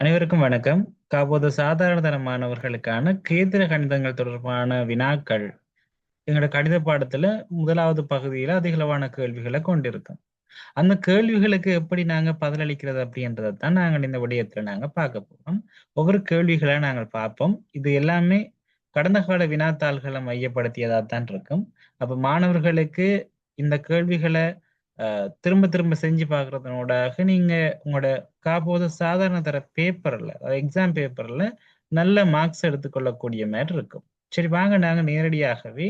அனைவருக்கும் வணக்கம். காப்போது சாதாரண தர மாணவர்களுக்கான கேந்திர கணிதங்கள் தொடர்பான வினாக்கள் எங்களோட கணித பாடத்துல முதலாவது பகுதியில அதிகளவான கேள்விகளை கொண்டிருக்கும். அந்த கேள்விகளுக்கு எப்படி நாங்க பதிலளிக்கிறது அப்படின்றத தான் நாங்கள் இந்த விடயத்துல நாங்க பார்க்க போறோம். ஒவ்வொரு கேள்விகளை நாங்கள் பார்ப்போம். இது எல்லாமே கடந்த கால வினாத்தாள்களை மையப்படுத்தியதா தான் இருக்கும். அப்ப மாணவர்களுக்கு இந்த கேள்விகளை திரும்ப திரும்ப செஞ்சு பார்க்கறதுனோடாக நீங்க உங்களோட காப்போது சாதாரண தர பேப்பர்ல எக்ஸாம் பேப்பர்ல நல்ல மார்க்ஸ் எடுத்துக்கொள்ளக்கூடிய மாதிரி இருக்கும். சரி வாங்க நாங்க நேரடியாகவே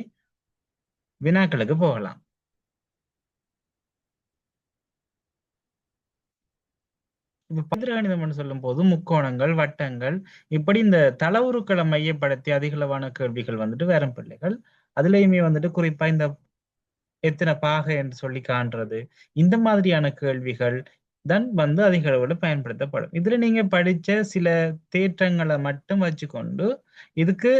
வினாக்களுக்கு போகலாம். இப்ப பத்திரகணிதம்னு சொல்லும் போது முக்கோணங்கள் வட்டங்கள் இப்படி இந்த தளவுருக்களை மையப்படுத்தி அதிகளவான கேள்விகள் வந்துட்டு வேற பிள்ளைகள். அதுலயுமே வந்துட்டு குறிப்பா இந்த எத்தனை பாகை என்று சொல்லி காண்றது. இந்த மாதிரியான கேள்விகள் தான் வந்து அதிக அளவில் பயன்படுத்தப்படும். இதுல நீங்க படிச்ச சில தேற்றங்களை மட்டும் வச்சுக்கொண்டு இதுக்கு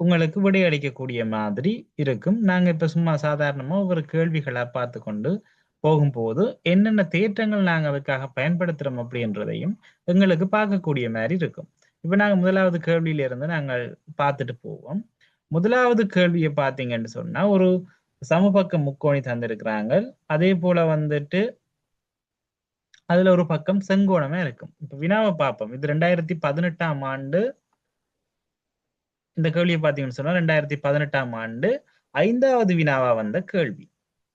உங்களுக்கு விடையளிக்கக்கூடிய மாதிரி இருக்கும். நாங்க இப்ப சும்மா சாதாரணமா ஒவ்வொரு கேள்விகளா பார்த்து கொண்டு போகும்போது என்னென்ன தேற்றங்கள் நாங்க அதுக்காக பயன்படுத்துறோம் அப்படின்றதையும் எங்களுக்கு பார்க்கக்கூடிய மாதிரி இருக்கும். இப்ப நாங்க முதலாவது கேள்வியில இருந்து நாங்கள் பார்த்துட்டு போவோம். முதலாவது கேள்வியை பார்த்தீங்கன்னு சொன்னா ஒரு சமபக்க முக்கோணி தந்திருக்கிறாங்க அதே போல வந்துட்டு அதுல ஒரு பக்கம் செங்கோணமே இருக்கும். இப்ப வினாவை பார்ப்போம். இது ரெண்டாயிரத்தி பதினெட்டாம் ஆண்டு. இந்த கேள்வியை பார்த்தீங்கன்னு சொன்னா ரெண்டாயிரத்தி பதினெட்டாம் ஆண்டு ஐந்தாவது வினாவா வந்த கேள்வி.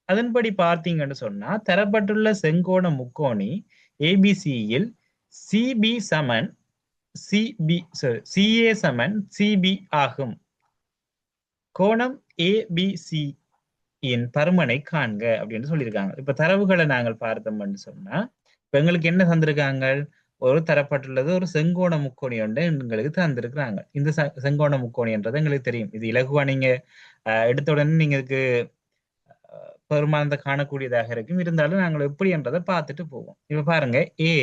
அதன்படி பார்த்தீங்கன்னு சொன்னா தரப்பட்டுள்ள செங்கோண முக்கோணி ஏபிசியில் சிபி சமன் சிபி சிஏ சமன் சிபி ஆகும். கோணம் ஏபிசி இன் பருமனை காண்க அப்படின்னு சொல்லியிருக்காங்க. இப்ப தரவுகளை நாங்கள் பார்த்தோம்னு சொன்னா இப்ப எங்களுக்கு என்ன தந்திருக்காங்க ஒரு தரப்பட்டுள்ளது ஒரு செங்கோண முக்கோணி ஒன்று எங்களுக்கு தந்திருக்கிறாங்க. இந்த செங்கோண முக்கோணின்றது எங்களுக்கு தெரியும். இது இலகுவா நீங்க அஹ், எடுத்த உடனே நீங்க இதுக்கு அஹ், பெருமானத்தை காணக்கூடியதாக இருக்கும். இருந்தாலும் நாங்கள் எப்படி என்றதை பார்த்துட்டு போவோம். இப்ப பாருங்க ஏ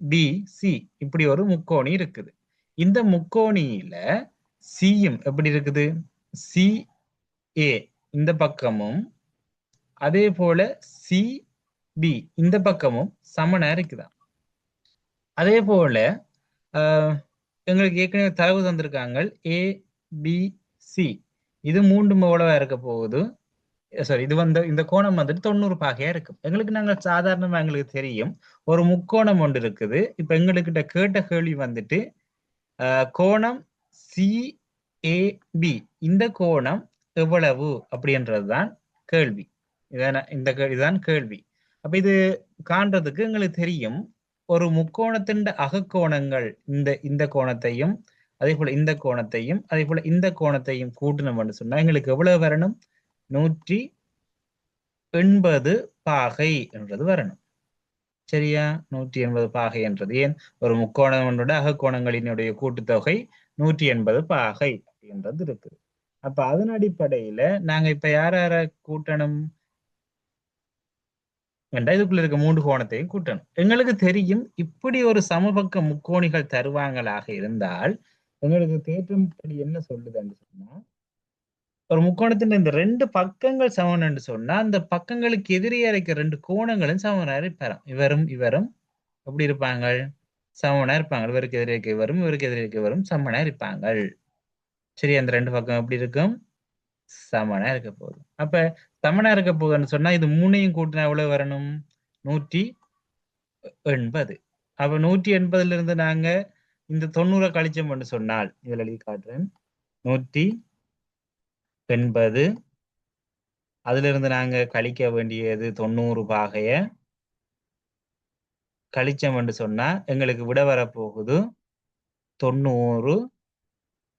பி சி இப்படி ஒரு முக்கோணி இருக்குது. இந்த முக்கோணியில சியும் எப்படி இருக்குது? சி ஏ இந்த பக்கமும் அதே போல சி பி இந்த பக்கமும் சமனா இருக்குதா அதே போல ஆஹ், எங்களுக்கு ஏற்கனவே தரவு தந்திருக்காங்க. ஏ பி சி இது மூன்று எவ்வளவா இருக்க போகுது? சாரி இது வந்து இந்த கோணம் வந்துட்டு தொண்ணூறு பாகையா இருக்கும் எங்களுக்கு நாங்கள் சாதாரணமா எங்களுக்கு தெரியும். ஒரு முக்கோணம் ஒன்று இருக்குது. இப்ப எங்ககிட்ட கேட்ட கேள்வி வந்துட்டு ஆஹ், கோணம் பி இந்த கோணம் எவ்வளவு அப்படின்றதுதான் கேள்வி. இதான இந்த இதுதான் கேள்வி. அப்ப இது காண்றதுக்கு எங்களுக்கு தெரியும் ஒரு முக்கோணத்தின் அகக்கோணங்கள் இந்த இந்த கோணத்தையும் அதே போல இந்த கோணத்தையும் அதே போல இந்த கோணத்தையும் கூட்டணும்னு சொன்னா எங்களுக்கு எவ்வளவு வரணும்? நூற்றி எண்பது பாகை என்றது வரணும். சரியா? நூற்றி எண்பது பாகை என்றது ஏன்? ஒரு முக்கோணம் ஒன்றோட அகக்கோணங்களினுடைய கூட்டுத்தொகை நூற்றி எண்பது பாகை அப்படின்றது இருக்குது. அப்ப அதன் அடிப்படையில நாங்க இப்ப யார யார கூட்டணும்? என்றா இதுக்குள்ள இருக்க மூன்று கோணத்தையும் கூட்டணும். எங்களுக்கு தெரியும் இப்படி ஒரு சமபக்க முக்கோணிகள் தருவாங்களாக இருந்தால் எங்களுக்கு தேற்றம் படி என்ன சொல்லுதுன்னு சொன்னா ஒரு முக்கோணத்தின் இந்த ரெண்டு பக்கங்கள் சமன் என்று சொன்னா அந்த பக்கங்களுக்கு எதிரியா இருக்க ரெண்டு கோணங்களும் சமனாக இருப்பாராம் இவரும் இவரும் எப்படி இருப்பாங்க சமனா இருப்பாங்க இவருக்கு எதிரே இருக்க இவரும் இவருக்கு எதிரே இருக்க இவரும் சமனா இருப்பாங்க சரி அந்த ரெண்டு பக்கம் எப்படி இருக்கும்? சமனா இருக்க போகுது. அப்ப சமனா இருக்க போகுதுன்னு சொன்னா இது மூணையும் கூட்டினா எவ்வளவு வரணும்? நூற்றி எண்பது. அப்ப நூற்றி எண்பதுல இருந்து நாங்க இந்த தொண்ணூறை கழிச்சோம்னு சொன்னால் இதுல எழுதி காட்டுறேன். நூற்றி எண்பது. அதுல இருந்து நாங்க கழிக்க வேண்டியது தொண்ணூறு பாகைய கழிச்சோம்னு சொன்னா எங்களுக்கு விட வரப்போகுது தொண்ணூறு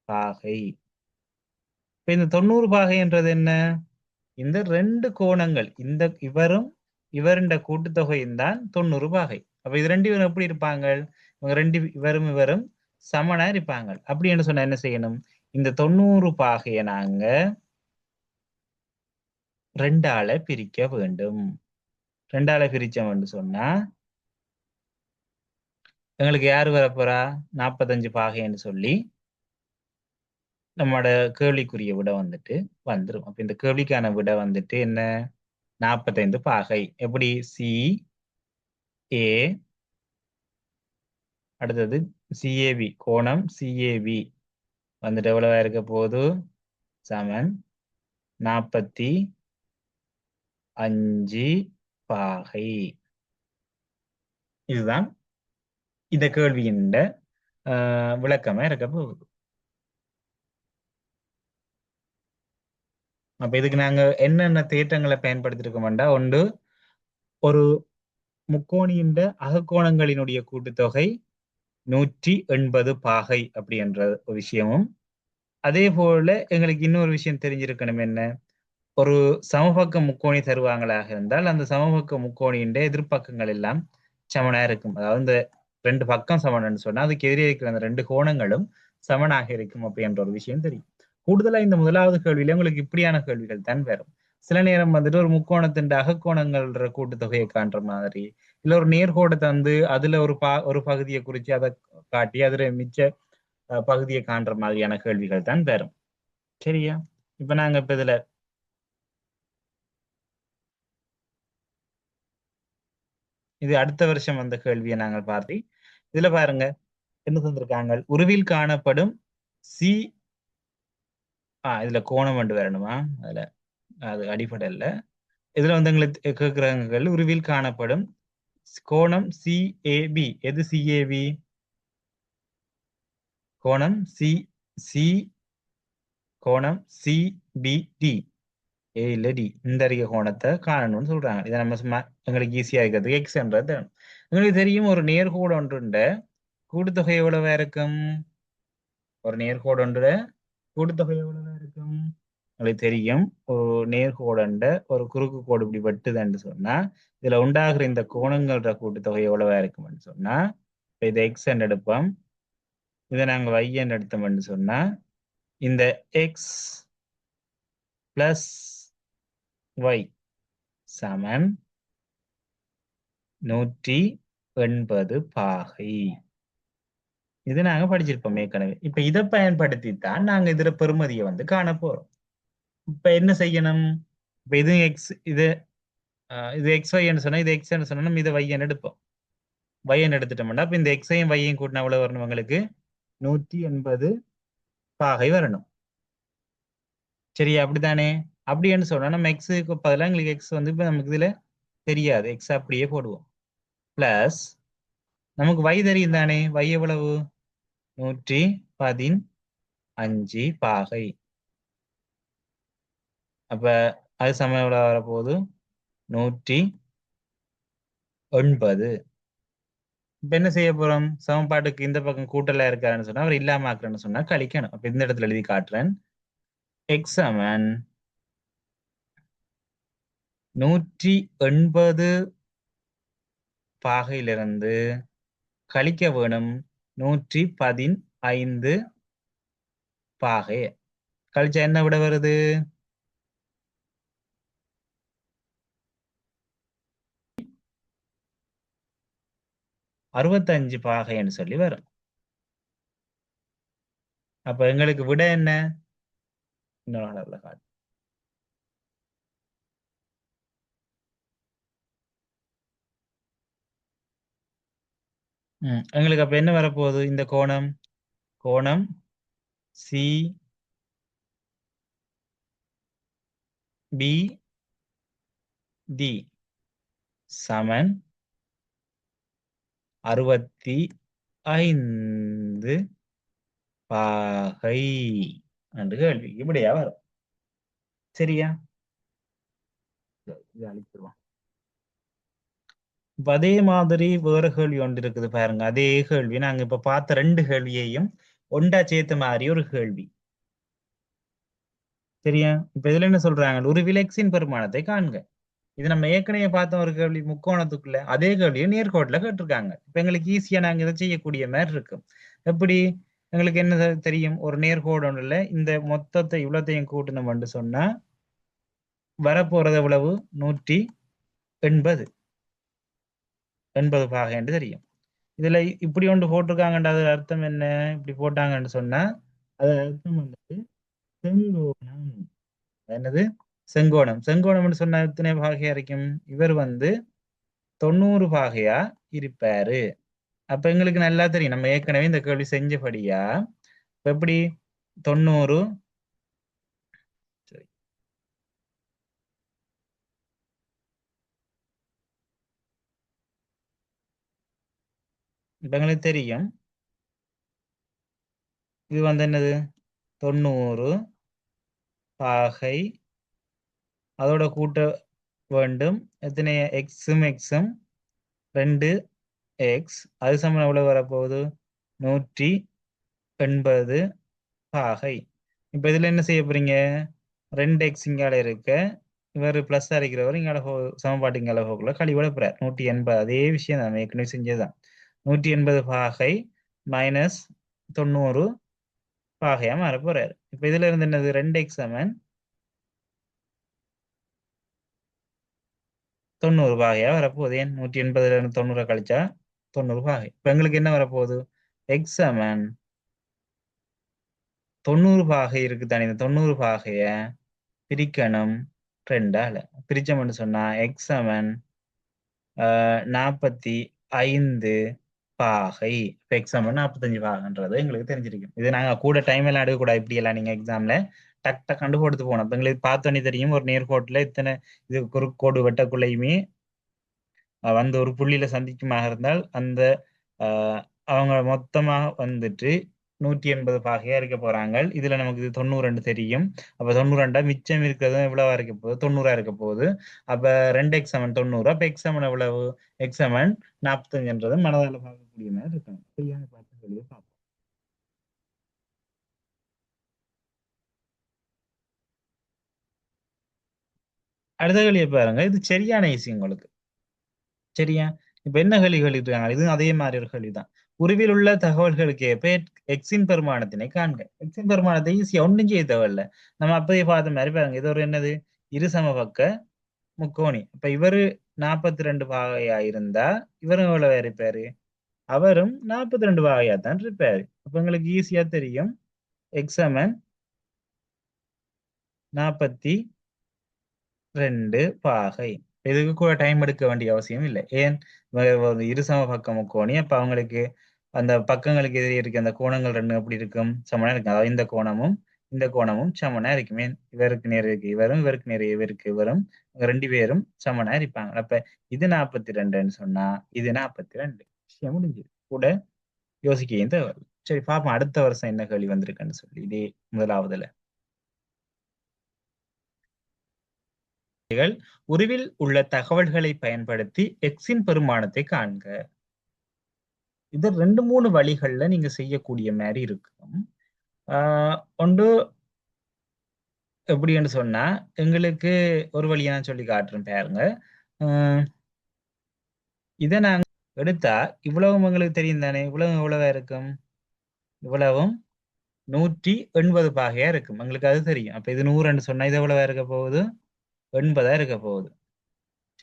பாகை. இப்ப இந்த தொண்ணூறு பாகைன்றது என்ன? இந்த ரெண்டு கோணங்கள் இந்த இவரும் இவருண்ட கூட்டுத்தொகையும் தான் தொண்ணூறு பாகை. அப்ப இது ரெண்டு இவரும் எப்படி இருப்பாங்க இவங்க ரெண்டு இவரும் இவரும் சமனா இருப்பாங்க அப்படி என்ன சொன்னா என்ன செய்யணும்? இந்த தொண்ணூறு பாகையை நாங்க ரெண்டால பிரிக்க வேண்டும். ரெண்டால பிரிச்சவன் சொன்னா எங்களுக்கு யாரு வரப்போறா? நாற்பத்தஞ்சு பாகைன்னு சொல்லி நம்மளோட கேள்விக்குரிய விட வந்துட்டு வந்துடும் அப்ப இந்த கேள்விக்கான விட வந்துட்டு என்ன? நாற்பத்தைந்து பாகை. எப்படி? சி ஏ அடுத்தது சிஏபி கோணம் சிஏபி வந்துட்டு எவ்வளவா இருக்க போது சமன். நாற்பத்தி அஞ்சு பாகை. இதுதான் இந்த கேள்வியின் ஆஹ், விளக்கமா இருக்க போகுது. அப்ப இதுக்கு நாங்க என்னென்ன தேற்றங்களை பயன்படுத்திருக்கோம்டா? ஒன்று ஒரு முக்கோணியின் அகக்கோணங்களினுடைய கூட்டுத்தொகை நூற்றி எண்பது பாகை அப்படின்ற ஒரு விஷயமும். அதே போல எங்களுக்கு இன்னொரு விஷயம் தெரிஞ்சிருக்கணும் என்ன? ஒரு சமபக்க முக்கோணி தருவாங்களாக இருந்தால் அந்த சமபக்க முக்கோணியின் எதிர்ப்பக்கங்கள் எல்லாம் சமனா இருக்கும். அதாவது இந்த ரெண்டு பக்கம் சமனன்னு சொன்னா அதுக்கு எதிரே இருக்கிற அந்த ரெண்டு கோணங்களும் சமனாக இருக்கும் அப்படின்ற ஒரு விஷயம் தெரியும். கூடுதலா இந்த முதலாவது கேள்வியில உங்களுக்கு இப்படியான கேள்விகள் தான் வரும். சில நேரம் வந்துட்டு ஒரு முக்கோணத்தின் அகக்கோணங்கள்ன்ற கூட்டுத்தொகையை காண்ற மாதிரி இல்ல ஒரு நேர்கோடை தந்து அதுல ஒரு பா ஒரு பகுதியை குறிச்சு அதை காட்டி அதுல மிச்ச அஹ், பகுதியை காண்ற மாதிரியான கேள்விகள் தான் வரும். சரியா? இப்ப நாங்க இப்ப இதுல இது அடுத்த வருஷம் வந்த கேள்வியை நாங்கள் பார்த்து இதுல பாருங்க என்ன தந்திருக்காங்க? உருவில் காணப்படும் சி ஆ இதுல கோணம் வந்து வரணுமா? அதுல அது அடிப்படையில் இதுல வந்து எங்களுக்கு கேட்கிறாங்க உருவில் காணப்படும் கோணம் சிஏபி எது சிஏபி கோணம் சி சி கோணம் சிபிடி ஏ இல்ல டி இந்த அறிய கோணத்தை காணணும்னு சொல்றாங்க. இதை நம்ம சும்மா எங்களுக்கு ஈஸியா இருக்கிறதுக்கு எக்ஸ்ன்றது எங்களுக்கு தெரியும் ஒரு நேர்கோடு ஒன்றுண்ட. கூட்டுத்தொகை எவ்வளவா இருக்கும்? ஒரு நேர்கோடு ஒன்று கூட்டுத்தொகை எவ்வளவுதான் இருக்கும்? உங்களுக்கு தெரியும். ஒரு நேர்கோடண்ட ஒரு குறுக்கு கோடு இப்படி வெட்டுதுன்னு சொன்னா இதுல உண்டாகிற இந்த கோணங்கள்ற கூட்டுத்தொகை எவ்வளவா இருக்கும்னு சொன்னா இப்ப இதை எக்ஸ் எடுப்போம். இதை நாங்க y எடுத்தோம்னு சொன்னா இந்த எக்ஸ் பிளஸ் ஒய் சமன் நூற்றி எண்பது பாகை. இது நாங்க படிச்சிருப்போம் ஏற்கனவே இப்ப இதை பயன்படுத்தி தான் நாங்க இதுல பெறுமதியை வந்து காண போறோம். இப்ப என்ன செய்யணும்? இப்ப இது எக்ஸ் இது இது எக்ஸ் ஒய்ன்னு சொன்னா இது எக்ஸ் சொன்னா நம்ம இதை வையன் எடுப்போம். வையன் எடுத்துட்டோம்னா அப்ப இந்த எக்ஸையும் வையையும் கூட்டினா எவ்வளவு வரணும் உங்களுக்கு? நூத்தி எண்பது பாகை வரணும். சரியா? அப்படித்தானே? அப்படின்னு சொன்னா நம்ம எக்ஸுக்கு பதிலாக எங்களுக்கு எக்ஸ் வந்து இப்ப நமக்கு இதுல தெரியாது. எக்ஸ் அப்படியே போடுவோம். பிளஸ் நமக்கு வை தெரியும் தானே? வை எவ்வளவு? நூற்றி பதின் அஞ்சு பாகை. அப்ப அது சமயம் எவ்வளவு வரப்போகுது? நூற்றி ஒன்பது. இப்ப என்ன செய்ய போறோம்? சமன்பாட்டுக்கு இந்த பக்கம் கூட்டலா இருக்காருன்னு சொன்னா அவர் இல்லாம ஆக்குறேன்னு சொன்னா கழிக்கணும். அப்ப இந்த இடத்துல எழுதி காட்டுறேன். எக்ஸ் நூற்றி எண்பது பாகையிலிருந்து கழிக்க வேணும். நூற்றி பதினைந்து பாகை. கழிச்சா என்ன விட வருது? அறுபத்தஞ்சு பாகைன்னு சொல்லி வரும். அப்ப எங்களுக்கு விட என்ன? இன்னொரு அளவுல காட்டு. ம், எங்களுக்கு அப்ப என்ன வரப்போகுது? இந்த கோணம் கோணம் சி பி டி சமன் அறுபத்தி ஐந்து பாகை என்று கேள்வி. இப்படியா வரும். சரியா? அழிச்சிருவான் இப்ப அதே மாதிரி வேற கேள்வி ஒன்று இருக்குது பாருங்க. அதே கேள்வி. நாங்க இப்ப பார்த்த ரெண்டு கேள்வியையும் ஒண்டா சேர்த்த மாதிரி ஒரு கேள்வி. சரியா? இப்ப இதுல என்ன சொல்றாங்க ஒரு விலக்ஸின் பெருமானத்தை காண்க. இது நம்ம ஏற்கனவே பார்த்த ஒரு கேள்வி முக்கோணத்துக்குள்ள அதே கேள்வியை நேர்கோட்டில் கேட்டிருக்காங்க. இப்ப எங்களுக்கு ஈஸியா நாங்க இதை செய்யக்கூடிய மாதிரி இருக்கும் எப்படி? எங்களுக்கு என்ன தெரியும்? ஒரு நேர்கோடு ஒன்றுல இந்த மொத்தத்தை இவ்வளோத்தையும் கூட்டணும் சொன்னா வரப்போறது எவ்வளவு? நூற்றி எண்பது. எண்பது பாகை என்று தெரியும். இதுல இப்படி ஒன்று போட்டிருக்காங்கன்ற அது அர்த்தம் என்ன? இப்படி போட்டாங்கன்னு சொன்னா அது அர்த்தம் வந்துட்டு செங்கோணம். என்னது? செங்கோணம். செங்கோணம்னு சொன்னா எத்தனை பாகையா இருக்கும் இவர் வந்து தொண்ணூறு பாகையா இருப்பாரு. அப்ப எங்களுக்கு நல்லா தெரியும். நம்ம ஏற்கனவே இந்த கேள்வி செஞ்சபடியா. இப்ப எப்படி? தொண்ணூறு சரி இப்போ எங்களுக்கு தெரியும். இது வந்து என்னது? தொண்ணூறு பாகை. அதோட கூட்ட வேண்டும். எத்தனை எக்ஸும் எக்ஸும் ரெண்டு எக்ஸ் அது சமம் எவ்வளோ வரப்போகுது? நூற்றி எண்பது பாகை. இப்போ இதில் என்ன செய்ய போறீங்க? ரெண்டு எக்ஸ் இங்கால இருக்க. இவர் ப்ளஸ் அரைக்கிறவர் இங்கால போ சமன்பாட்டு இங்கால போக்குள்ள கழிவிட போறார். நூற்றி எண்பது. அதே விஷயம் தான். ஏற்கனவே செஞ்சதுதான். நூற்றி எண்பது பாகை மைனஸ் தொண்ணூறு பாகையா மாற போறாரு இப்போ இதுல இருந்து என்னது? ரெண்டு எக்ஸ் சமன் தொண்ணூறு பாகையா வரப்போகுது. ஏன்? நூற்றி எண்பதுல இருந்து தொண்ணூறை கழிச்சா தொண்ணூறு பாகை. இப்போ எங்களுக்கு என்ன வரப்போகுது? எக்ஸ் சமன் தொண்ணூறு பாகை இருக்கு தானே. இந்த தொண்ணூறு பாகைய பிரிக்கணும் ரெண்டால. பிரிச்சோம்னு சொன்னா எக்ஸ் சமன் நாற்பத்தி ஐந்து பாகை இப்போ எக்ஸாம் நாற்பத்தஞ்சு பாகன்றது எங்களுக்கு தெரிஞ்சிருக்கும். இது நாங்கள் கூட டைம் எல்லாம் எடுக்கக்கூடாது இப்படி எல்லாம் நீங்கள் எக்ஸாமில் டக் டக் கண்டு கொடுத்து போகணும். அப்ப எங்களுக்கு பார்த்தோன்னே தெரியும் ஒரு நேர்கோட்டில் இத்தனை இது குறுக்கோடு வெட்டக்குள்ளையுமே வந்து ஒரு புள்ளியில சந்திக்குமாக இருந்தால் அந்த அவங்க மொத்தமாக வந்துட்டு நூற்றி எண்பது பாகையா இருக்க போறாங்க. இதுல நமக்கு இது தொண்ணூறு ரெண்டு தெரியும். அப்ப தொண்ணூறு ரெண்டா மிச்சம் இருக்கிறது எவ்வளவா இருக்க போகுது? தொண்ணூறா இருக்க போகுது. அப்ப ரெண்டு எக்ஸ் தொண்ணூறு. அப்ப எக்ஸ் எவ்வளவு? எக்ஸ் நாற்பத்தஞ்சுன்றது மனதால பார்க்கக்கூடிய மாதிரி இருக்கணும். சரியான பார்த்து வெளியே பார்ப்போம். அடுத்த கேள்வியை பாருங்க. இது சரியான ஈஸி உங்களுக்கு. சரியா? இப்ப என்ன கேள்வி கேள்விட்டாங்க இது அதே மாதிரி ஒரு கேள்விதான் உருவில் உள்ள தகவல்களுக்கு ஏற்ப எக்ஸின் பெருமானத்தினை காண்க. எக்ஸின் பெருமானத்தை ஈஸியா ஒன்றும் செய்ய தேவையில்ல. நம்ம அப்பயே பார்த்த மாதிரி பாருங்க இது ஒரு என்னது? இரு சமபக்க முக்கோணி. அப்ப இவரு நாற்பத்தி ரெண்டு பாகையா இருந்தா இவரும் எவ்வளவு இருப்பாரு? அவரும் நாற்பத்தி ரெண்டு பாகையா தான் இருப்பாரு. அப்ப உங்களுக்கு ஈஸியா தெரியும். எக்ஸமன் நாற்பத்தி ரெண்டு பாகை. இதுக்கு கூட டைம் எடுக்க வேண்டிய அவசியம் இல்லை. ஏன்? வ- ஒரு இருசம பக்க முக்கோணி அப்ப அவங்களுக்கு அந்த பக்கங்களுக்கு எதிரே இருக்க அந்த கோணங்கள் ரெண்டு எப்படி இருக்கும். சமனா இருக்கும். அதாவது இந்த கோணமும் இந்த கோணமும் சமனா இருக்குமே. இவருக்கு நேர் இருக்கு. இவரும் இவருக்கு நேர் இவருக்கு இவரும் ரெண்டு பேரும் சமனா இருப்பாங்க. அப்ப இது நாற்பத்தி ரெண்டுன்னு சொன்னா இது நாற்பத்தி ரெண்டு விஷயம் முடிஞ்சது. கூட யோசிக்கையும் தேவை சரி பாப்போம் அடுத்த வருஷம் என்ன கேள்வி வந்திருக்குன்னு சொல்லி. இதே முதலாவதுல. உருவில் உள்ள தகவல்களை பயன்படுத்தி எக்ஸின் பெருமானத்தை காண்க. இது ரெண்டு மூணு வழிகள்ல நீங்க செய்யக்கூடிய மாதிரி இருக்கும். ஆஹ் ஒன்று எப்படின்னு சொன்னா எங்களுக்கு ஒரு வழியை நான் சொல்லி காட்டுறேன் பாருங்க. ஆஹ் இதை நாங்க எடுத்தா இவ்வளவும் உங்களுக்கு தெரியும் தானே? இவ்வளவு எவ்வளவா இருக்கும்? இவ்வளவும் நூற்றி எண்பது பாகையா இருக்கும். எங்களுக்கு அது தெரியும். அப்ப இது நூறுன்னு சொன்னா இது எவ்வளவா இருக்க போகுது? எண்பதா இருக்க போகுது.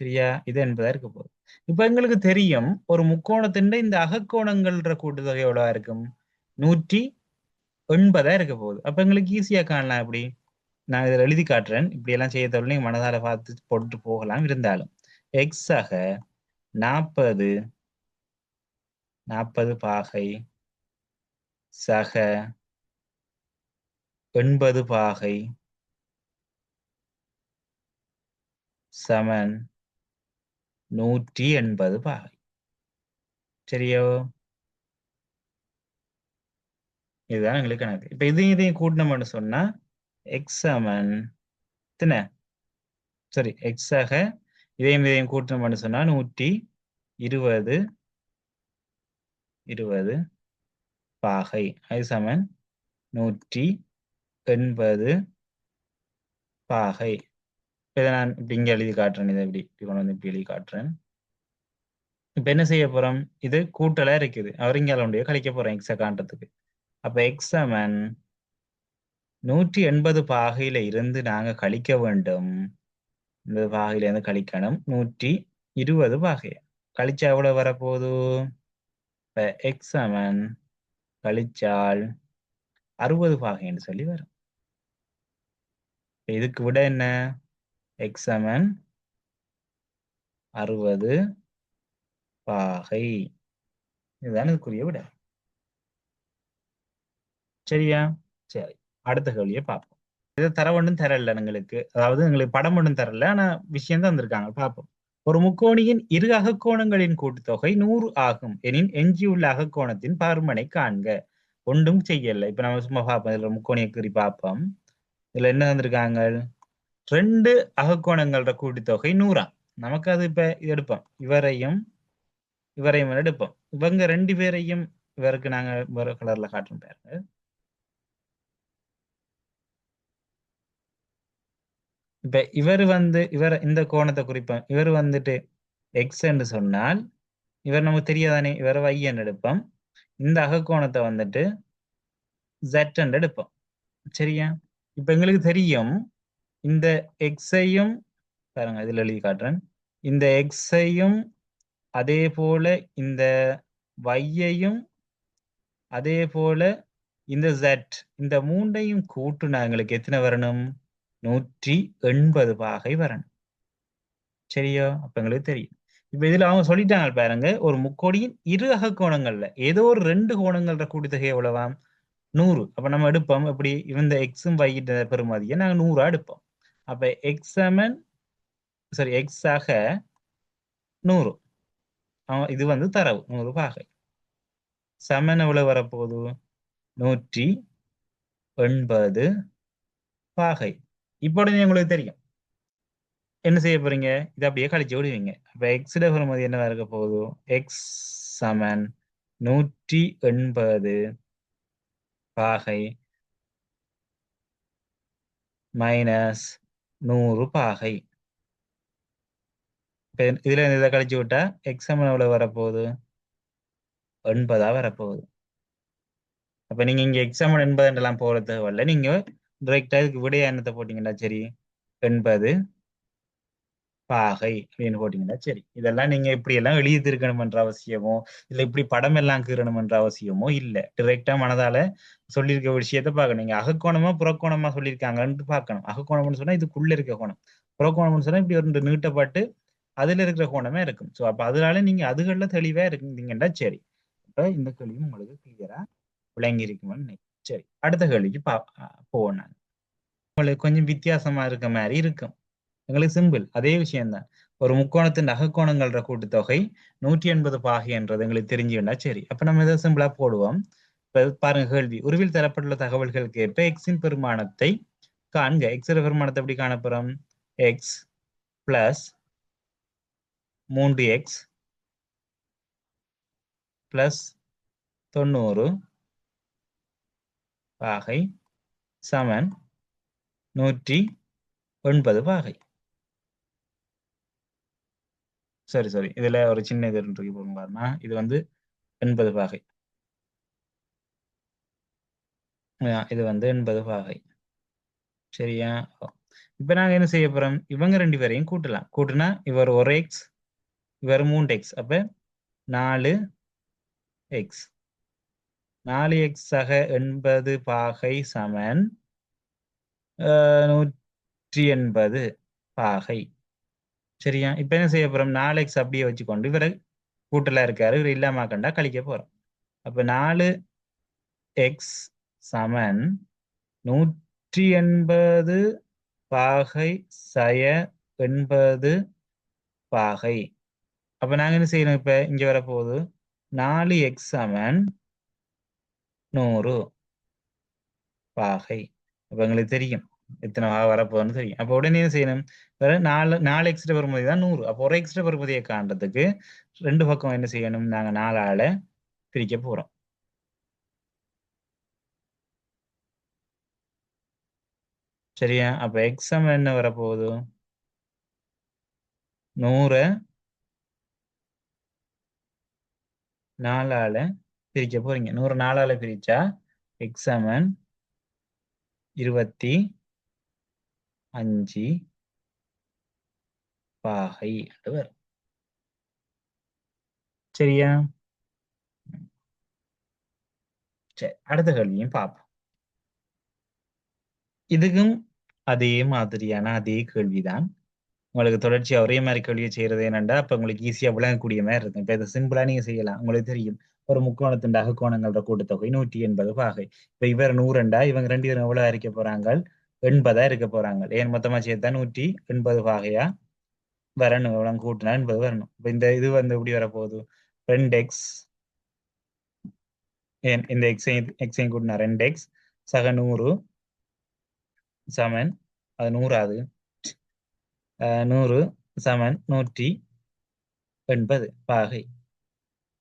சரியா? இது எண்பதா இருக்க போகுது. இப்ப எங்களுக்கு தெரியும் ஒரு முக்கோணத்தின் இந்த அகக்கோணங்கள்ன்ற கூட்டுத்தொகை எவ்வளவா இருக்கும்? நூற்றி எண்பதா இருக்க போகுது. அப்ப எங்களுக்கு ஈஸியா காணலாம் அப்படி நான் இதில் எழுதி காட்டுறேன். இப்படி எல்லாம் செய்ய தவிர நீங்க மனதால பார்த்து போட்டு போகலாம் இருந்தாலும். எக்ஸ் ஆக நாற்பது நாற்பது பாகை சக எண்பது பாகை சமன் நூற்றி எண்பது பாகை. சரியோ? இதுதான் எங்களுக்கு கணக்கு. இப்ப இதையும் இதையும் கூட்டினோம்னு சொன்னா எக்ஸ் சமன் எத்தனை சரி எக்ஸ் இதையும் இதையும் கூட்டினோம்னு சொன்னா நூற்றி இருபது இருபது பாகை. அது சமன் நூற்றி எண்பது பாகை. இதை நான் இப்படி இங்கே எழுதி காட்டுறேன். இதை இப்படி இப்படி கொண்டு வந்து இப்படி எழுதி காட்டுறேன். இப்ப என்ன செய்ய போறோம்? இது கூட்டலா இருக்குது. அவர் இங்கே உடைய கழிக்க போறோம் எக்ஸை காட்டுறதுக்கு அப்ப எக்ஸ் நூற்றி எண்பது பாகையில இருந்து நாங்க கழிக்க வேண்டும். இந்த பாகையில இருந்து கழிக்கணும். நூற்றி இருபது பாகை. கழிச்சா எவ்வளோ வரப்போகுது? இப்போ எக்ஸ் கழிச்சால் அறுபது பாகைன்னு சொல்லி வரும். இதுக்கு விட என்ன? எக்ஸ் அறுபது. பாகை. இதுதான் இதுக்குரிய விட. சரியா? சரி. அடுத்த கேள்வியை பார்ப்போம். இது தர ஒன்றும் தரல எங்களுக்கு. அதாவது எங்களுக்கு படம் ஒன்றும் தரல ஆனா விஷயம் தான் வந்திருக்காங்க பார்ப்போம். ஒரு முக்கோணியின் இரு அகக்கோணங்களின் கூட்டுத்தொகை நூறு ஆகும். எனின் எஞ்சியுள்ள அகக்கோணத்தின் பருமனை காண்க. ஒன்றும் செய்யல. இப்ப நம்ம சும்மா பார்ப்போம். இதுல முக்கோணியை குறி பார்ப்போம். இதுல என்ன வந்திருக்காங்க ரெண்டு அகக்கோணங்களோட கூட்டுத்தொகை நூறாம். நமக்கு அது இப்ப எடுப்போம். இவரையும் இவரையும் எடுப்போம். இவங்க ரெண்டு பேரையும் இவருக்கு நாங்க வேற கலர்ல காட்டுறோம் பாருங்க. இப்ப இவர் வந்து இவர் இந்த கோணத்தை குறிப்போம். இவர் வந்துட்டு எக்ஸ் என்று சொன்னால் இவர் நமக்கு தெரியாதானே? இவர் y என்று எடுப்போம். இந்த அகக்கோணத்தை வந்துட்டு ஜெட் என்று எடுப்போம். சரியா? இப்ப எங்களுக்கு தெரியும் இந்த எக்ஸையும் பாருங்க இதில் எழுதி காட்டுறேன். இந்த எக்ஸையும் அதே போல இந்த வையையும் அதே போல இந்த ஜெட் இந்த மூண்டையும் கூட்டுனா எங்களுக்கு எத்தனை வரணும்? நூற்றி எண்பது பாகை வரணும். சரியா? அப்ப எங்களுக்கு தெரியும். இப்ப இதுல அவங்க சொல்லிட்டாங்க பாருங்க ஒரு முக்கோடியின் இரு அக கோணங்கள்ல ஏதோ ஒரு ரெண்டு கோணங்கள்ல கூட்டுத்தொகை எவ்வளவாம்? நூறு. அப்ப நம்ம எடுப்போம் எப்படி? இந்த எக்ஸும் வைகிட்ட பெருமதியை நாங்க நூறா எடுப்போம். அப்ப எக்ஸ் சமன் சாரி எக்ஸ் ஆக நூறு. இது வந்து தரவு நூறு பாகை. சமன் எவ்வளவு வரப்போகுது? நூற்றி எண்பது பாகை. இப்போ உங்களுக்கு தெரியும். என்ன செய்ய போறீங்க? இதை அப்படியே கழிச்சு விடுவீங்க. அப்ப எக்ஸிட வரும்போது என்னவா இருக்க போகுது? எக்ஸ் சமன் நூற்றி எண்பது பாகை மைனஸ் நூறு பாகை. இப்போ இதுல இதை கழிச்சு விட்டா? எக்ஸாம் எவ்வளோ வரப்போகுது? எண்பதா வரப்போகுது. அப்ப நீங்க இங்க எக்ஸாம் எண்பதுன்றலாம் போகிறது தேவையில்ல. நீங்க டிரெக்டா இதுக்கு விடையா என்னத்தை போட்டிங்கன்னா சரி. எண்பது பாகை அப்படின்னு போட்டீங்கன்னா சரி. இதெல்லாம் நீங்க இப்படி எல்லாம் எழுதியிருக்கணும்ன்ற அவசியமோ இல்ல இப்படி படம் எல்லாம் கீறணும்ன்ற அவசியமோ இல்ல. டிரெக்டா மனதால சொல்லியிருக்க விஷயத்த பார்க்கணும். நீங்க அகக்கோணமா புறக்கோணமா சொல்லியிருக்காங்கன்னு பார்க்கணும். அகக்கோணம்னு சொன்னா இதுக்குள்ள இருக்க கோணம். புறக்கோணம்னு சொன்னா இப்படி ஒரு நீட்டப்பட்டு அதுல இருக்கிற கோணமே இருக்கும். சோ அப்ப அதனால நீங்க அதுகள்ல தெளிவா இருந்தீங்கன்னா சரி. இப்ப இந்த கேள்வியும் உங்களுக்கு கிளியரா விளங்கி இருக்குமான்னு சரி. அடுத்த கேள்விக்கு பா போவோம் நாங்க. உங்களுக்கு கொஞ்சம் வித்தியாசமா இருக்க மாதிரி இருக்கும். எங்களுக்கு சிம்பிள். அதே விஷயம்தான். ஒரு முக்கோணத்தின் அகக்கோணங்களோட கூட்டுத்தொகை நூற்றி எண்பது பாகை என்றது எங்களுக்கு தெரிஞ்சுக்கிட்டா சரி. அப்ப நம்ம இதை சிம்பிளா போடுவோம். இப்ப பாருங்க கேள்வி. உருவில் தரப்பட்டுள்ள தகவல்களுக்கு ஏற்ப எக்ஸின் பெருமானத்தை காண்க. எக்ஸோட பெருமானத்தை எப்படி காணப்போறோம் எக்ஸ் பிளஸ் மூன்று எக்ஸ் பிளஸ் தொண்ணூறு பாகை சமன் நூற்றி ஒன்பது பாகை. சரி சரி. இதுல ஒரு சின்ன இது இருக்கு. பாருங்க. இது வந்து எண்பது பாகை. ஆஹ் இது வந்து எண்பது பாகை. சரியா? இப்ப நாங்க என்ன செய்ய போறோம்? இவங்க ரெண்டு பேரையும் கூட்டலாம். கூட்டுனா இவர் ஒரு எக்ஸ் இவர் மூன்று எக்ஸ் அப்ப நாலு எக்ஸ் நாலு எக்ஸ் ஆக எண்பது பாகை சமன் ஆஹ் நூற்றி எண்பது பாகை. சரியா? இப்ப என்ன செய்ய போறோம்? நாலு எக்ஸ் அப்படியே வச்சுக்கொண்டு இவரை கூட்டலா இருக்காரு. இவர் இல்லாம கண்டா கழிக்க போறோம். அப்ப நாலு எக்ஸ் சமன் நூற்றி எண்பது பாகை சய எண்பது பாகை. அப்ப நாங்க என்ன செய்யணும் இப்ப? இங்க வரப்போகுது. நாலு எக்ஸ் சமன் நூறு பாகை. அப்ப எங்களுக்கு தெரியும். எத்தனை வா வரப்போகுதுன்னு தெரியும். அப்போ உடனே செய்யணும்? வேற நாலு நாலு எக்ஸ்ட்ரா பெறுமதி தான் நூறு. அப்போ ஒரு எக்ஸ்ட்ரா பெறுமதியை காண்றதுக்கு ரெண்டு பக்கம் என்ன செய்யணும்? நாங்க ஆளை பிரிக்க போறோம். சரியா? அப்ப எக்ஸாம் என்ன வரப்போகுது? நூறு நாலால பிரிக்க போறீங்க. நூறு நாலால பிரிச்சா எக்ஸாமன் இருபத்தி அஞ்சு. பாகை என்று வரும் சரியா? சரி அடுத்த கேள்வியும் பார்ப்போம். இதுக்கும் அதே மாதிரியான அதே கேள்விதான். உங்களுக்கு தொடர்ச்சியா ஒரே மாதிரி கேள்வியை செய்யறது என்னண்டா? அப்ப உங்களுக்கு ஈஸியா விளங்கக்கூடிய மாதிரி இருக்கும். இப்ப இதை சிம்பிளா நீங்க செய்யலாம். உங்களுக்கு தெரியும். ஒரு முக்கோணத்தின் அகக்கோணங்களோட கூட்டத்தொகை நூற்றி எண்பது பாகை. இப்ப இவர் நூறுண்டா? இவங்க ரெண்டு பேரும் எவ்வளவு இருக்க போறாங்க? எண்பதா இருக்க போறாங்க. ஏன் மொத்தமா சேர்த்தா நூற்றி எண்பது பாகையா வரணும். எவ்வளவு கூட்டினா எண்பது வரணும். இப்ப இந்த இது வந்து எப்படி வரப்போகுது? ரெண்டு எக்ஸ் ஏன் இந்த எக்ஸையும் எக்ஸையும் கூட்டினா ரெண்டு எக்ஸ் சக நூறு சமன். அது நூறாது அஹ் நூறு சமன் நூற்றி எண்பது பாகை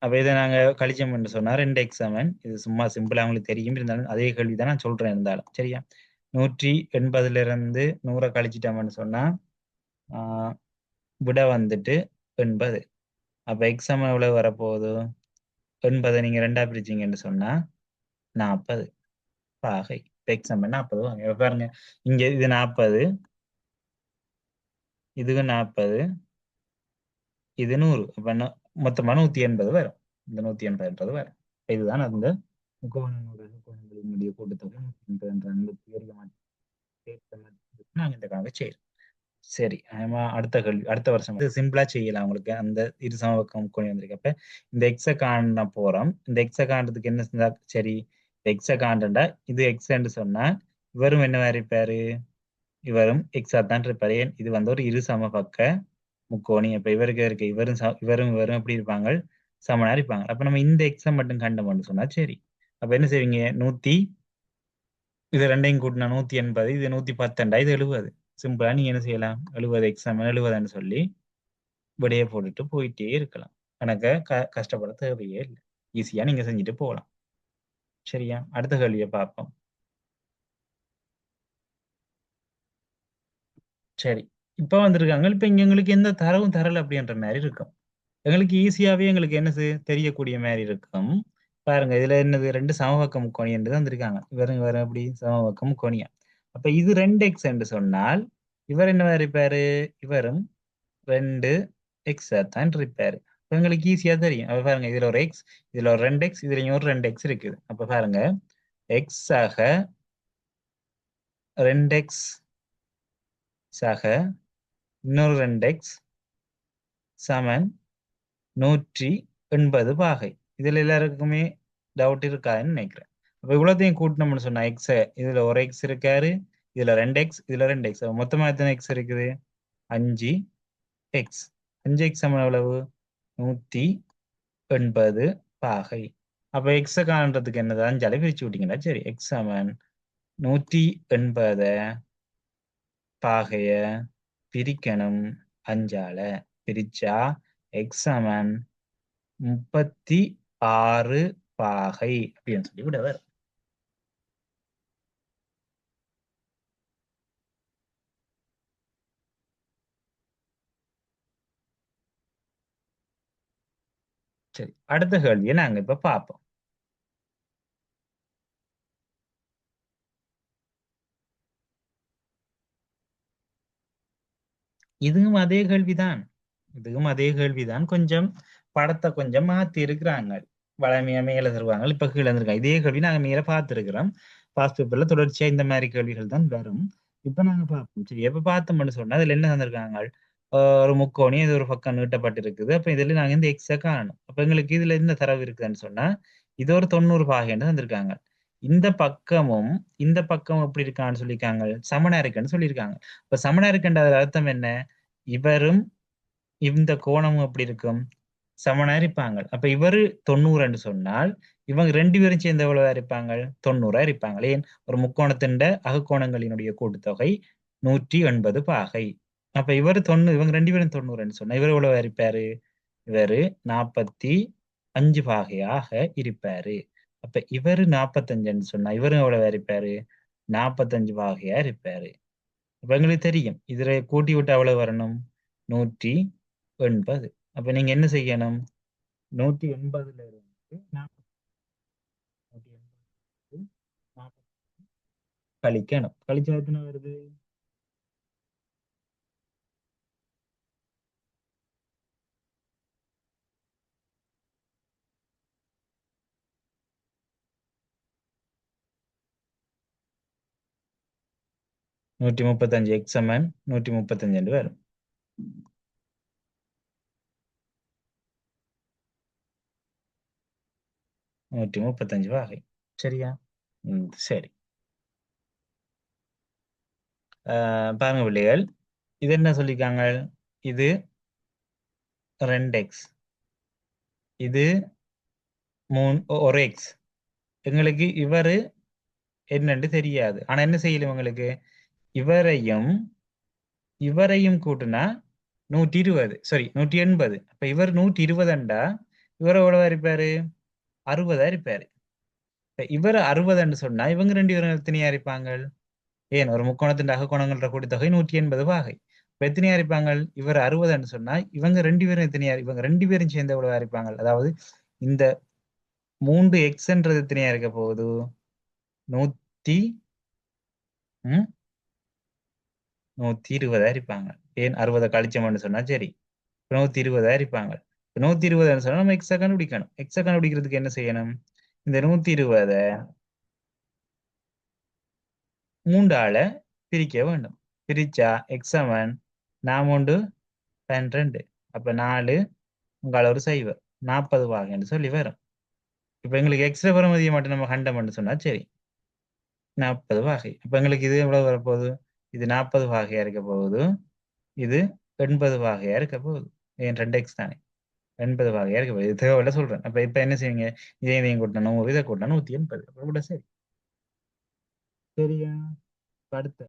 அப்ப இதை நாங்க கழிச்சோம் என்று சொன்னா ரெண்டு எக்ஸ் சமன். இது சும்மா சிம்பிளா அவங்களுக்கு தெரியும். இருந்தாலும் அதே கேள்வி தான் நான் சொல்றேன். இருந்தாலும் சரியா? நூற்றி எண்பதுல இருந்து நூறை கழிச்சிட்டோம்னு சொன்னா ஆஹ் விட வந்துட்டு எண்பது. அப்ப எக்ஸாம் எவ்வளவு வரப்போகுது? எண்பதை நீங்க ரெண்டா பிரிச்சீங்கன்னு சொன்னா நாற்பது பாகை. எக்ஸாம் நாற்பது வாங்க. பாருங்க. இங்க இது நாற்பது இதுக்கு நாற்பது இது நூறு. அப்ப மொத்தமா நூத்தி எண்பது வரும். இந்த நூத்தி எண்பதுன்றது வரும். இதுதான் அந்த முக்கோணங்களோட முக்கோணங்களினுடைய கூட்டுத்தொகை என்ற அந்த பெரிய நாங்க இந்த கணக்கு செய்யறோம் சரி ஆமா அடுத்த கேள்வி அடுத்த வருஷம் வந்து சிம்பிளா செய்யலாம் உங்களுக்கு. அந்த இரு சமபக்கம் கொண்டு வந்திருக்கு. அப்ப இந்த எக்ஸ காண்ட போறோம். இந்த எக்ஸ காண்டதுக்கு என்ன செஞ்சா சரி எக்ஸ காண்டா இது எக்ஸ்ன்னு சொன்னா இவரும் என்ன இருப்பாரு இவரும் எக்ஸா தான் இருப்பாரு. ஏன்? இது வந்து ஒரு இரு சமபக்க முக்கோணி. அப்ப இவருக்கு இருக்க. இவரும் ச- இவரும் இவரும் எப்படி இருப்பாங்க? சமனா இருப்பாங்க. அப்ப நம்ம இந்த எக்ஸை மட்டும் கண்டோம்னு சொன்னா சரி. அப்ப என்ன செய்வீங்க? நூத்தி இது ரெண்டையும் கூட்டினா நூத்தி எண்பது இது நூத்தி பத்தெண்டா இது எழுபது சிம்பிளா நீங்க என்ன செய்யலாம்? எழுபது எக்ஸாம் எழுபதுன்னு சொல்லி விடைய போட்டுட்டு போயிட்டே இருக்கலாம். கணக்க க கஷ்டப்பட தேவையே இல்லை. ஈஸியா நீங்க செஞ்சுட்டு போகலாம். சரியா? அடுத்த கேள்வியை பார்ப்போம். சரி. இப்ப வந்திருக்காங்க. இப்ப இங்க எங்களுக்கு எந்த தரவும் தரல அப்படின்ற மாதிரி இருக்கும். எங்களுக்கு ஈஸியாவே எங்களுக்கு என்ன செய்- தெரியக்கூடிய மாதிரி இருக்கும். பாருங்க இதுல என்னது? ரெண்டு சமபக்க முக்கோணி என்று வந்திருக்காங்க. இவரும் இவரும் எப்படி சமபக்க முக்கோணியா. அப்ப இது ரெண்டு எக்ஸ் என்று சொன்னால் இவர் என்ன இருப்பாரு? இவரும் ரெண்டு எக்ஸ் தான் இருப்பாரு. எங்களுக்கு ஈஸியா தெரியும். அப்ப பாருங்க இதுல ஒரு எக்ஸ் இதுல ஒரு ரெண்டு எக்ஸ் இதுலயும் ஒரு ரெண்டு எக்ஸ் இருக்குது. அப்ப பாருங்க எக்ஸ் ஆக ரெண்டு எக்ஸ் சக இன்னொரு ரெண்டு எக்ஸ் சமன் நூற்றி எண்பது பாகை. இதுல எல்லாருக்குமே டவுட் இருக்காதுன்னு நினைக்கிறேன். அப்போ இவ்வளோத்தையும் கூட்டினோம்னு சொன்னா எக்ஸை இதுல ஒரு எக்ஸ் இருக்காரு இதுல ரெண்டு எக்ஸ் இதுல ரெண்டு எக்ஸ் மொத்தமா எத்தனை எக்ஸ் இருக்குது? அஞ்சு எக்ஸ் அஞ்சு எக்ஸ் எவ்வளவு? நூத்தி எண்பது பாகை. அப்ப எக்ஸை காண்றதுக்கு என்னது? அஞ்சால பிரிச்சு விட்டீங்கன்னா சரி எக்ஸ் சமன். நூற்றி எண்பதை பாகைய பிரிக்கணும். அஞ்சால பிரிச்சா எக்ஸ் சமன். முப்பத்தி ஆறு பாகை அப்படின்னு சொல்லி விட சரி அடுத்த கேள்வியை நாங்க இப்ப பார்ப்போம் இதுவும் அதே கேள்விதான் இதுவும் அதே கேள்விதான் கொஞ்சம் படத்தை கொஞ்சம் மாத்தி இருக்கிறாங்க வளமையா மேல தருவாங்க இப்ப கீழே இருந்திருக்காங்க இதே கேள்வி நாங்க மேல பார்த்திருக்கிறோம். பாஸ்ட் பேப்பர்ல தொடர்ச்சியா இந்த மாதிரி கேள்விகள் தான் வரும். இப்ப நாங்க பார்ப்போம். சரி எப்ப பார்த்தோம்னு சொன்னா அதுல என்ன தந்திருக்காங்க? ஒரு முக்கோணி இது ஒரு பக்கம் நீட்டப்பட்டிருக்குது. அப்ப இதுல நாங்க இந்த எக்ஸா காணணும். அப்ப எங்களுக்கு இதுல என்ன தரவு இருக்குதுன்னு சொன்னா இது ஒரு தொண்ணூறு பாகைன்னு தந்திருக்காங்க. இந்த பக்கமும் இந்த பக்கம் எப்படி இருக்கான்னு சொல்லியிருக்காங்க. சமனா இருக்குன்னு சொல்லியிருக்காங்க. இப்ப சமனா இருக்குன்ற அர்த்தம் என்ன? இவரும் இந்த கோணமும் எப்படி இருக்கும்? சமனா இருப்பாங்க அப்ப இவரு தொண்ணூறுன்னு சொன்னால் இவங்க ரெண்டு பேரும் சேர்ந்து எவ்வளவா இருப்பாங்க தொண்ணூறா இருப்பாங்க ஏன்? ஒரு முக்கோணத்தின் அகக்கோணங்களினுடைய கூட்டுத்தொகை நூற்றி எண்பது பாகை. அப்ப இவர் தொண்ணூறு இவங்க ரெண்டு பேரும் தொண்ணூறுன்னு சொன்னா இவர் எவ்வளவா இருப்பாரு? இவரு நாற்பத்தி அஞ்சு பாகையாக இருப்பாரு. அப்ப இவரு நாற்பத்தஞ்சுன்னு சொன்னா இவரும் எவ்வளவு இருப்பாரு? நாற்பத்தஞ்சு பாகையா இருப்பாரு. அப்ப எங்களுக்கு தெரியும் இதுல கூட்டி விட்டு எவ்வளவு வரணும்? நூற்றி எண்பது அப்ப நீங்க என்ன செய்யணும்? நூற்றி எண்பதுல இருந்து கழிக்கணும். கழிச்சா எத்தனை வருது? நூற்றி முப்பத்தஞ்சு எக்ஸ் சமன் நூற்றி முப்பத்தஞ்சு வரும். நூற்றி முப்பத்தஞ்சு வகை. சரியா? ம் சரி. ஆஹ் பாருங்க பிள்ளைகள். இது என்ன சொல்லியிருக்காங்க இது ரெண்டு எக்ஸ் இது மூணு ஒரு எக்ஸ். எங்களுக்கு இவரு என்னன்னு தெரியாது. ஆனா என்ன செய்யலும் உங்களுக்கு இவரையும் இவரையும் கூட்டினா நூற்றி இருபது. சாரி நூற்றி எண்பது. அப்ப இவர் நூற்றி இருபதுண்டா? இவர் எவ்வளவா இருப்பாரு? அறுபதா இருப்பாரு. இப்ப இவர் அறுபதுன்னு சொன்னா இவங்க ரெண்டு பேரும் எத்தனையா இருப்பாங்க ஏன் ஒரு முக்கோணத்தின் அகக்கோணங்கள்ன்ற தொகை நூற்றி எண்பது வாகை இப்ப எத்தனையா இருப்பாங்க இவர் அறுபதுன்னு சொன்னா இவங்க ரெண்டு பேரும் எத்தனையா இவங்க ரெண்டு பேரும் சேர்ந்து எவ்வளவா இருப்பாங்க அதாவது இந்த மூன்று எக்ஸ்ன்றது எத்தனையா இருக்க போகுது? நூத்தி உம் நூத்தி இருபதா இருப்பாங்க. ஏன் அறுபதை கழிச்சோம்னு சொன்னா சரி. நூத்தி இருபதா இருப்பாங்க. நூத்தி இருபதுன்னு சொன்னா நம்ம எக்ஸை கண்டுபிடிக்கணும். எக்ஸை கண்டுபிடிக்கிறதுக்கு என்ன செய்யணும்? இந்த நூத்தி இருபத மூன்றால பிரிக்க வேண்டும். பிரிச்சா எக்ஸமன் நாம் ஒன்று பன்னிரெண்டு அப்ப நாலு உங்களால் ஒரு சைவர் நாற்பது வாகன்னு சொல்லி வரும். இப்ப எங்களுக்கு எக்ஸ்ட்ரா பரமதியை மட்டும் நம்ம கண்டோம்னு சொன்னா சரி. நாற்பது வாகை. அப்ப எங்களுக்கு இது எவ்வளவு வரப்போகுது? இது நாற்பது வகையா இருக்க போகுது. இது எண்பது வகையா இருக்க போகுது. ஏன் ரெண்டு எக்ஸ் தானே? எண்பது வகையா இருக்கு போகுது தேவையில்ல சொல்றேன் அப்ப இப்ப என்ன செய்வீங்க இதே இதையும் கூட்டணும் இதை கூட்டணும் நூத்தி எண்பது அப்ப கூட சரி சரியா அடுத்த